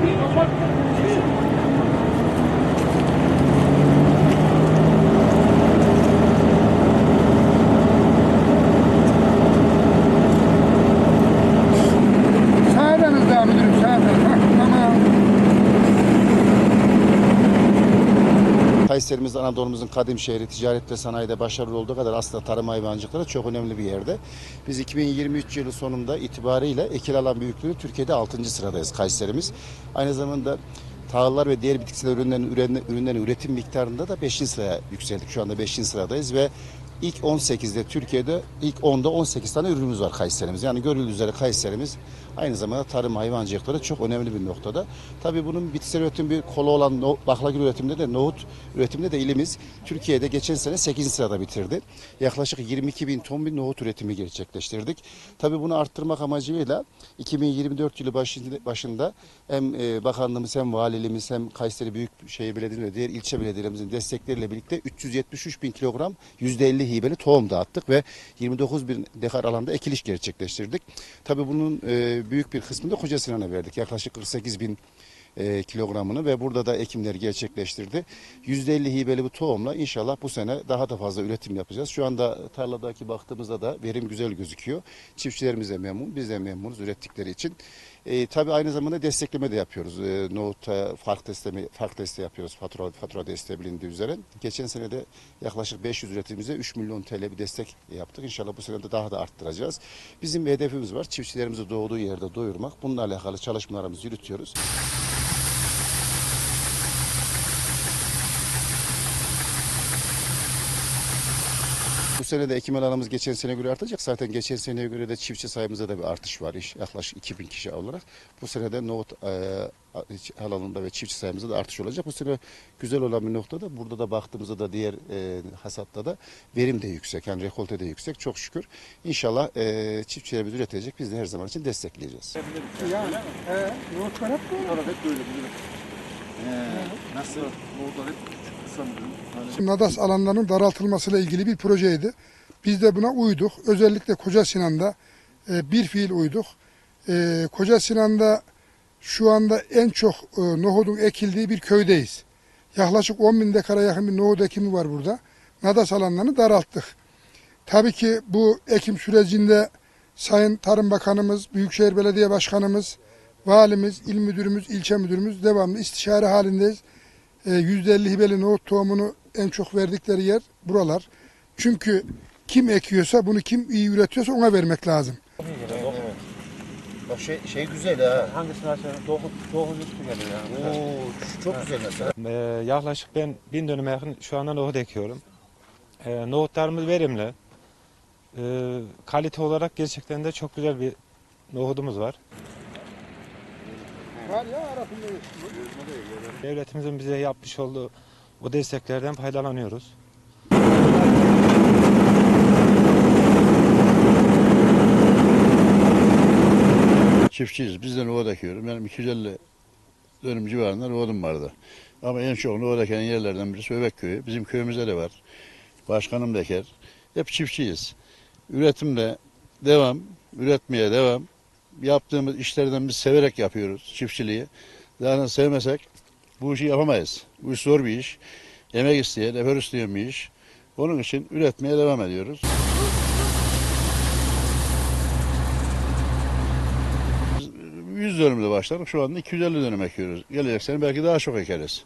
Смотри, смотри, смотри. Kayserimiz Anadolu'muzun kadim şehri ticarette sanayide başarılı olduğu kadar aslında tarım hayvancılıkta da çok önemli bir yerde. Biz 2023 yılı sonunda itibariyle ekil alan büyüklüğü Türkiye'de 6. sıradayız Kayserimiz. Aynı zamanda tahıllar ve diğer bitkisel ürünlerin, ürün- ürünlerin üretim miktarında da 5. sıraya yükseldik. Şu anda 5. sıradayız ve ilk 18'de Türkiye'de ilk 10'da 18 tane ürünümüz var Kayserimiz. Yani görüldüğü üzere Kayserimiz aynı zamanda tarım hayvancılıkları çok önemli bir noktada. Tabii bunun bitkisel üretim bir kolu olan baklagil üretiminde de nohut üretiminde de ilimiz Türkiye'de geçen sene 8. sırada bitirdi. Yaklaşık 22 bin ton bir nohut üretimi gerçekleştirdik. Tabii bunu arttırmak amacıyla 2024 yılı başında, hem e, bakanlığımız hem valiliğimiz hem Kayseri Büyükşehir Belediyesi ve diğer ilçe belediyelerimizin destekleriyle birlikte 373 bin kilogram %50 hibeli tohum dağıttık ve 29 bin dekar alanda ekiliş gerçekleştirdik. Tabii bunun e, büyük bir kısmını da Koca Sinan'a verdik. Yaklaşık 48 bin e, kilogramını ve burada da ekimleri gerçekleştirdi. %50 hibeli bu tohumla inşallah bu sene daha da fazla üretim yapacağız. Şu anda tarladaki baktığımızda da verim güzel gözüküyor. Çiftçilerimiz de memnun, biz de memnunuz ürettikleri için. E, tabii aynı zamanda destekleme de yapıyoruz. E, nohutta fark desteği, fark desteği yapıyoruz fatura, fatura desteği bilindiği üzere. Geçen sene de yaklaşık 500 üretimimize 3 milyon TL bir destek yaptık. İnşallah bu sene de daha da arttıracağız. Bizim bir hedefimiz var. Çiftçilerimizi doğduğu yerde doyurmak. Bununla alakalı çalışmalarımızı yürütüyoruz. Bu sene de ekim alanımız geçen sene göre artacak. Zaten geçen seneye göre de çiftçi sayımızda da bir artış var. İş- Yaklaşık 2000 kişi olarak. Bu sene de nohut e, alanında ve çiftçi sayımızda da artış olacak. Bu sene güzel olan bir noktada burada da baktığımızda da diğer e, hasatta da verim de yüksek. Yani rekolte de yüksek. Çok şükür. İnşallah e, çiftçilerimiz üretecek. Biz de her zaman için destekleyeceğiz. Yani, e, nohutlar hep böyle. Hep böyle. Ee, nasıl? Orada hep Hani Nadas alanlarının daraltılmasıyla ilgili bir projeydi. Biz de buna uyduk. Özellikle Koca Sinan'da e, bir fiil uyduk. E, Koca Sinan'da şu anda en çok e, nohudun ekildiği bir köydeyiz. Yaklaşık 10 bin dekara yakın bir nohut ekimi var burada. Nadas alanlarını daralttık. Tabii ki bu ekim sürecinde Sayın Tarım Bakanımız, Büyükşehir Belediye Başkanımız, Valimiz, İl Müdürümüz, ilçe Müdürümüz devamlı istişare halindeyiz. E, %50 hibeli nohut tohumunu en çok verdikleri yer buralar. Çünkü kim ekiyorsa bunu kim iyi üretiyorsa ona vermek lazım. Bak şey, şey güzel ha. Hangisini açalım? 9, 9 üstü geliyor yani. Oo, çok güzel mesela. Ee, yaklaşık ben bin dönüme yakın şu anda nohut ekiyorum. Ee, nohutlarımız verimli. Ee, kalite olarak gerçekten de çok güzel bir nohudumuz var. Var ya arasında Devletimizin bize yapmış olduğu bu desteklerden faydalanıyoruz. Çiftçiyiz. Biz de nohut ekiyorum. Benim 250 dönüm civarında nohudum vardı. Ama en çok nohut eken yerlerden birisi Öbek Köyü. Bizim köyümüzde de var. Başkanım da eker. Hep çiftçiyiz. Üretimde devam, üretmeye devam. Yaptığımız işlerden biz severek yapıyoruz çiftçiliği. Zaten sevmesek bu işi yapamayız. Bu iş zor bir iş. Emek isteyen, efor isteyen bir iş. Onun için üretmeye devam ediyoruz. 100 dönümde başladık. Şu anda 250 dönüm ekiyoruz. Gelecek sene belki daha çok ekeriz.